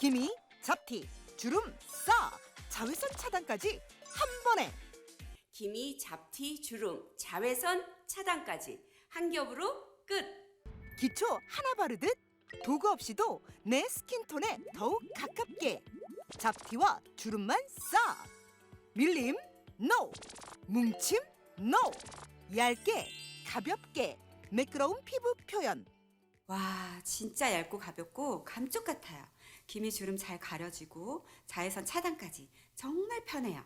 기미, 잡티, 주름, 싹 자외선 차단까지 한 번에. 기미, 잡티, 주름, 자외선 차단까지 한 겹으로 끝. 기초 하나 바르듯 도구 없이도 내 스킨톤에 더욱 가깝게. 잡티와 주름만 싹 밀림 NO 뭉침 NO 얇게 가볍게. 매끄러운 피부 표현. 와, 진짜 얇고 가볍고 감쪽 같아요. 기미 주름 잘 가려지고 자외선 차단까지 정말 편해요.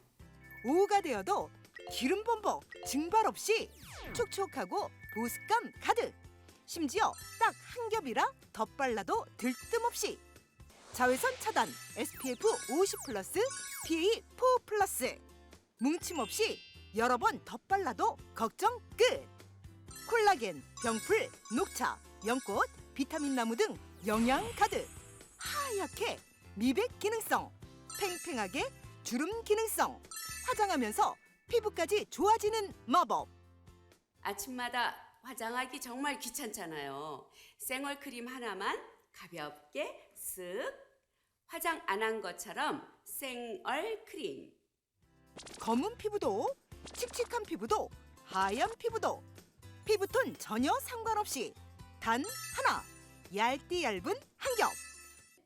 오후가 되어도 기름 범벅 증발 없이 촉촉하고 보습감 가득. 심지어 딱 한 겹이라 덧발라도 들뜸없이. 자외선 차단 SPF 50 플러스 PA 4 플러스. 뭉침 없이 여러 번 덧발라도 걱정 끝. 콜라겐, 병풀, 녹차, 연꽃, 비타민 나무 등 영양 가득 하얗게 미백 기능성 팽팽하게 주름 기능성 화장하면서 피부까지 좋아지는 마법 아침마다 화장하기 정말 귀찮잖아요. 생얼 크림 하나만 가볍게 쓱 화장 안 한 것처럼 생얼 크림. 검은 피부도 칙칙한 피부도 하얀 피부도 피부톤 전혀 상관없이 단 하나 얇디 얇은 한 겹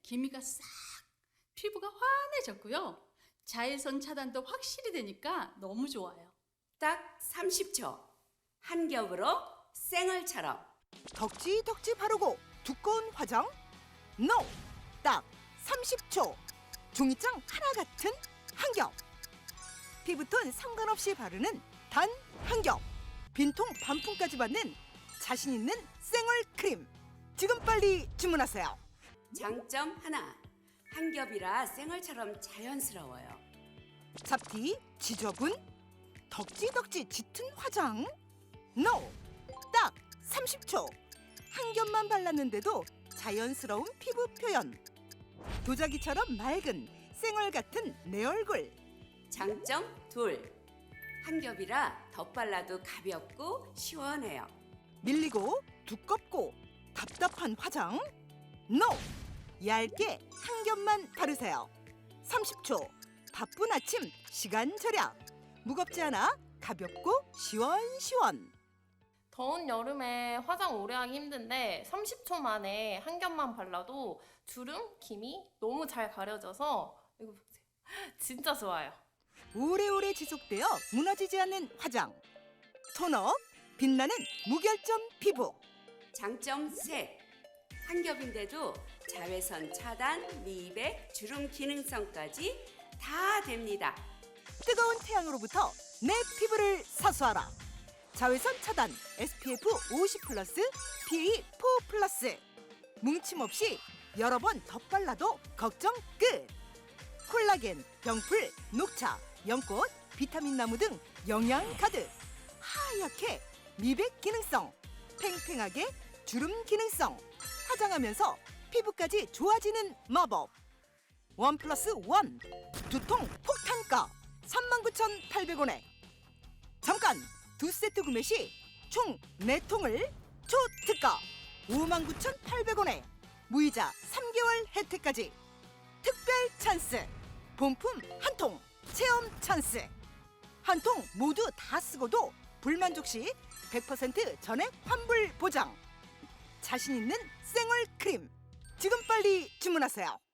기미가 싹 피부가 환해졌고요. 자외선 차단도 확실히 되니까 너무 좋아요. 딱 30초. 한 겹으로 생얼처럼. 덕지 덕지 바르고 두꺼운 화장 NO 딱 30초 종이장 하나 같은 한 겹 피부톤 상관없이 바르는 단 한 겹 빈통 반품까지 받는 자신 있는 생얼 크림 지금 빨리 주문하세요 장점 하나. 한 겹이라 생얼처럼 자연스러워요. 잡티 지저분 덕지덕지 짙은 화장 NO 딱 30초 한 겹만 발랐는데도 자연스러운 피부 표현 도자기처럼 맑은 생얼 같은 내 얼굴 장점 둘. 한 겹이라 덧발라도 가볍고 시원해요. 밀리고 두껍고 답답한 화장 NO 얇게 한 겹만 바르세요. 30초. 바쁜 아침 시간 절약. 무겁지 않아? 가볍고 시원시원. 더운 여름에 화장 오래 하기 힘든데 30초 만에 한 겹만 발라도 주름, 기미 너무 잘 가려져서 이거 보세요. 진짜 좋아요. 오래오래 지속되어 무너지지 않는 화장. 톤업 빛나는 무결점 피부. 장점 셋. 한 겹인데도 자외선 차단, 미백, 주름 기능성까지 다 됩니다. 뜨거운 태양으로부터 내 피부를 사수하라. 자외선 차단 SPF 50 플러스 PA 4 플러스. 뭉침 없이 여러 번 덧발라도 걱정 끝. 콜라겐, 병풀, 녹차, 연꽃, 비타민 나무 등 영양 가득 하얗게 미백 기능성 팽팽하게 주름 기능성. 화장하면서 피부까지 좋아지는 마법. 원 플러스 원. 두통 폭탄가 39,800원에. 잠깐 두 세트 구매 시 총 네통을 초특가. 59,800원에. 무이자 3개월 혜택까지. 특별 찬스. 본품 한 통. 체험 찬스. 한 통 모두 다 쓰고도 불만족 시 100% 전액 환불 보장. 자신 있는 생얼 크림 지금 빨리 주문하세요